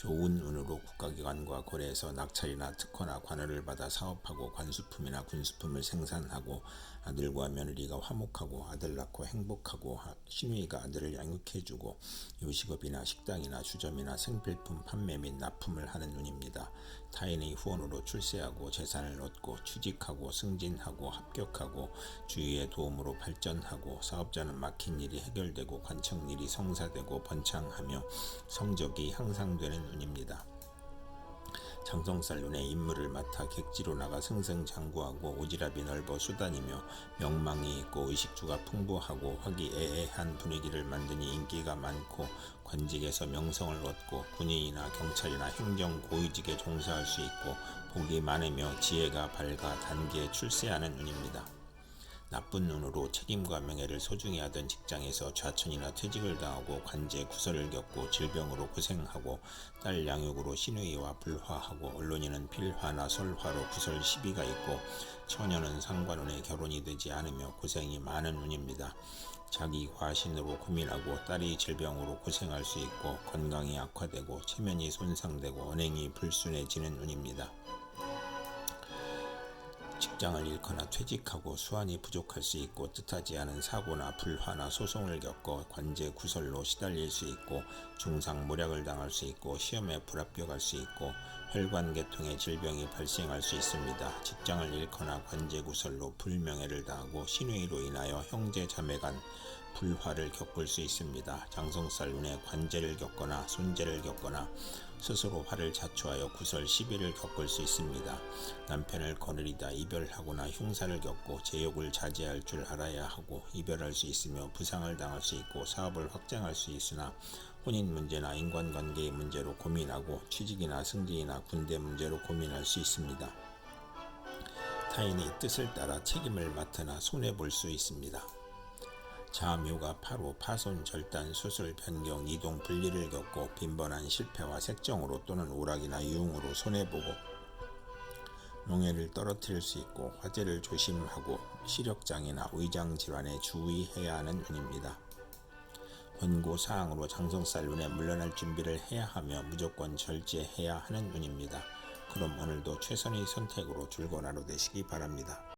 좋은 운으로 국가기관과 거래해서 낙찰이나 특허나 관할을 받아 사업하고 관수품이나 군수품을 생산하고 아들과 며느리가 화목하고 아들 낳고 행복하고 하- 시누이가 아들을 양육해주고 요식업이나 식당이나 주점이나 생필품 판매 및 납품을 하는 운입니다. 타인의 후원으로 출세하고 재산을 얻고 취직하고 승진하고 합격하고 주위의 도움으로 발전하고 사업자는 막힌 일이 해결되고 관청 일이 성사되고 번창하며 성적이 향상되는 운입니다. 장성살 눈에 임무를 맡아 객지로 나가 승승장구하고 오지랖이 넓어 수다니며 명망이 있고 의식주가 풍부하고 화기애애한 분위기를 만드니 인기가 많고 관직에서 명성을 얻고 군인이나 경찰이나 행정 고위직에 종사할 수 있고 복이 많으며 지혜가 밝아 단기에 출세하는 운입니다. 나쁜 눈으로 책임과 명예를 소중히 하던 직장에서 좌천이나 퇴직을 당하고 관제 구설을 겪고 질병으로 고생하고 딸 양육으로 시누이와 불화하고 언론인은 필화나 설화로 구설 시비가 있고 처녀는 상관원에 결혼이 되지 않으며 고생이 많은 운입니다. 자기 과신으로 고민하고 딸이 질병으로 고생할 수 있고 건강이 악화되고 체면이 손상되고 언행이 불순해지는 운입니다. 직장을 잃거나 퇴직하고 수완이 부족할 수 있고 뜻하지 않은 사고나 불화나 소송을 겪어 관제 구설로 시달릴 수 있고 중상 모략을 당할 수 있고 시험에 불합격할 수 있고 혈관 계통의 질병이 발생할 수 있습니다. 직장을 잃거나 관제 구설로 불명예를 당하고 신우이로 인하여 형제 자매 간 불화를 겪을 수 있습니다. 장성살 눈에 관제를 겪거나 손재를 겪거나 스스로 화를 자초하여 구설 시비를 겪을 수 있습니다. 남편을 거느리다 이별하거나 흉사를 겪고 제욕을 자제할 줄 알아야 하고 이별할 수 있으며 부상을 당할 수 있고 사업을 확장할 수 있으나 혼인 문제나 인간관계의 문제로 고민하고 취직이나 승진이나 군대 문제로 고민할 수 있습니다. 타인의 뜻을 따라 책임을 맡으나 손해 볼 수 있습니다. 자묘가 파로 파손 절단 수술 변경 이동 분리를 겪고 빈번한 실패와 색정으로 또는 오락이나 유흥으로 손해보고 명예를 떨어뜨릴 수 있고 화재를 조심하고 시력장애나 의장 질환에 주의해야 하는 운입니다. 권고 사항으로 장성살 눈에 물러날 준비를 해야 하며 무조건 절제해야 하는 운입니다. 그럼 오늘도 최선의 선택으로 줄곧 하루 되시기 바랍니다.